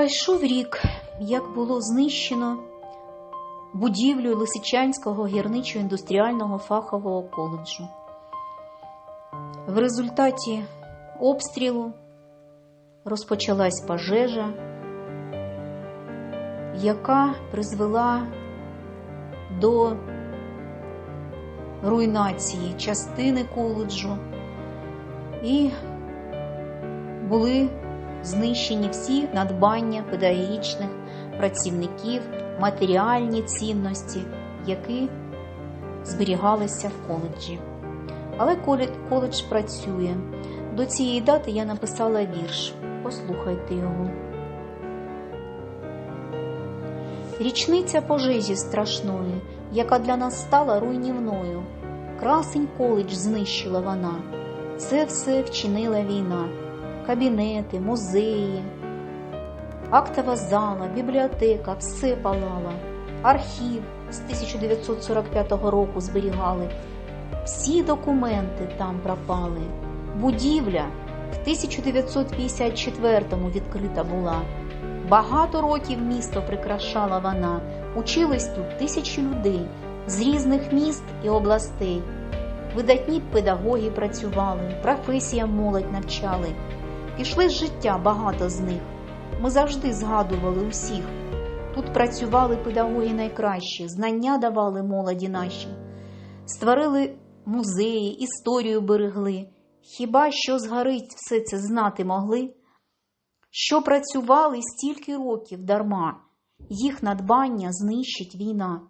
Пройшов рік, як було знищено будівлю Лисичанського гірничо-індустріального фахового коледжу. В результаті обстрілу розпочалась пожежа, яка призвела до руйнації частини коледжу і були знищені всі надбання педагогічних працівників, матеріальні цінності, які зберігалися в коледжі. Але коледж, працює. До цієї дати я написала вірш. Послухайте його. Річниця пожежі страшної, яка для нас стала руйнівною. Красень коледж знищила вона. Це все вчинила війна. Кабінети, музеї, актова зала, бібліотека, все палала. Архів з 1945 року зберігали. Всі документи там пропали. Будівля в 1954-му відкрита була. Багато років місто прикрашала вона. Учились тут тисячі людей з різних міст і областей. Видатні педагоги працювали, професіям молодь навчали. Пішли з життя багато з них. Ми завжди згадували усіх. Тут працювали педагоги найкращі, знання давали молоді наші, створили музеї, історію берегли. Хіба що згорить все це знати могли? Що працювали стільки років дарма, їх надбання знищить війна.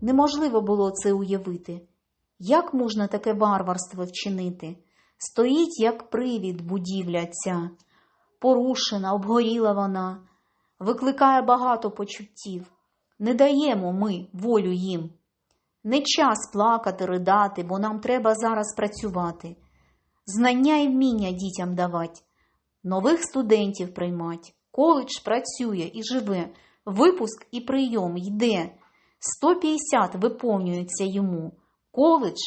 Неможливо було це уявити. Як можна таке варварство вчинити? Стоїть, як привід, будівля ця, порушена, обгоріла вона, викликає багато почуттів. Не даємо ми волю їм. Не час плакати, ридати, бо нам треба зараз працювати. Знання і вміння дітям давати, нових студентів приймать. Коледж працює і живе, випуск і прийом йде. 150 виповнюється йому. Коледж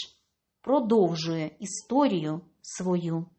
продовжує історію свою.